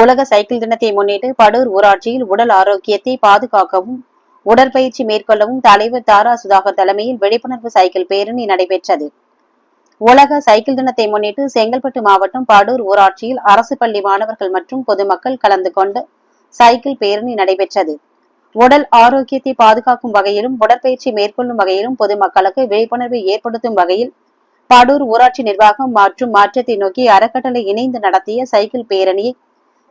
உலக சைக்கிள் தினத்தை முன்னிட்டு படூர் ஊராட்சியில் உடல் ஆரோக்கியத்தை பாதுகாக்கவும் உடற்பயிற்சி மேற்கொள்ளவும் தலைவர் தாரா சுதாகர் தலைமையில் விழிப்புணர்வு சைக்கிள் பேரணி நடைபெற்றது. உலக சைக்கிள் தினத்தை முன்னிட்டு செங்கல்பட்டு மாவட்டம் படூர் ஊராட்சியில் அரசு பள்ளி மாணவர்கள் மற்றும் பொதுமக்கள் கலந்து கொண்டு சைக்கிள் பேரணி நடைபெற்றது. உடல் ஆரோக்கியத்தை பாதுகாக்கும் வகையிலும் உடற்பயிற்சி மேற்கொள்ளும் வகையிலும் பொதுமக்களுக்கு விழிப்புணர்வை ஏற்படுத்தும் வகையில் படூர் ஊராட்சி நிர்வாகம் மற்றும் மாற்றத்தை நோக்கி அறக்கட்டளை இணைந்து நடத்திய சைக்கிள் பேரணியை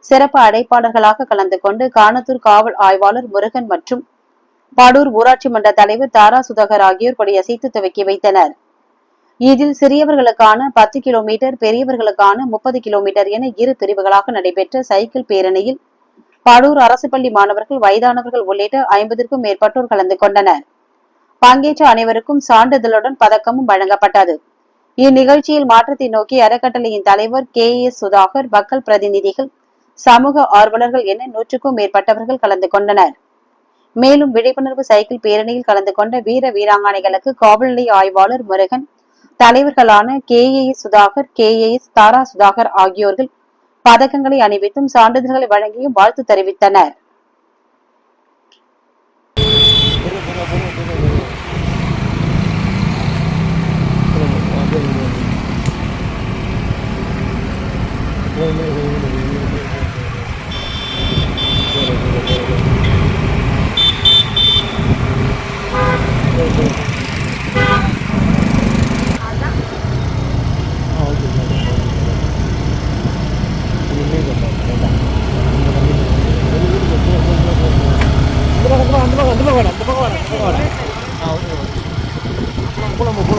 சிறப்பு அடைப்பாளர்களாக கலந்து கொண்டு காணத்தூர் காவல் ஆய்வாளர் முருகன் மற்றும் படூர் ஊராட்சி மன்ற தலைவர் தாரா சுதாகர் ஆகியோர் கொடியசைத்து துவக்கி வைத்தனர். இதில் சிறியவர்களுக்கான பத்து கிலோமீட்டர் பெரியவர்களுக்கான முப்பது கிலோமீட்டர் என இரு பிரிவுகளாக நடைபெற்ற சைக்கிள் பேரணியில் படூர் அரசு பள்ளி மாணவர்கள் வயதானவர்கள் உள்ளிட்ட ஐம்பதற்கும் மேற்பட்டோர் கலந்து கொண்டனர். பங்கேற்ற அனைவருக்கும் சான்றிதழுடன் பதக்கமும் வழங்கப்பட்டது. இந்நிகழ்ச்சியில் மாற்றத்தை நோக்கி அறக்கட்டளையின் தலைவர் கே எஸ் சுதாகர் மக்கள் பிரதிநிதிகள் சமூக ஆர்வலர்கள் என நூற்றுக்கும் மேற்பட்டவர்கள் கலந்து கொண்டனர். மேலும் விழிப்புணர்வு சைக்கிள் பேரணியில் கலந்து கொண்ட வீர வீராங்கனைகளுக்கு காவல்நிலை ஆய்வாளர் முருகன் தலைவர்களான K. A. Sudhakar K. A. S. Thara Sudhakar ஆகியோர்கள் பதக்கங்களை அணிவித்தும் சான்றிதழ்களை வழங்கியும் வாழ்த்து தெரிவித்தனர். Bulamam, bulamam.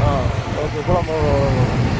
ஆ ஓகே போலாம் போலாம்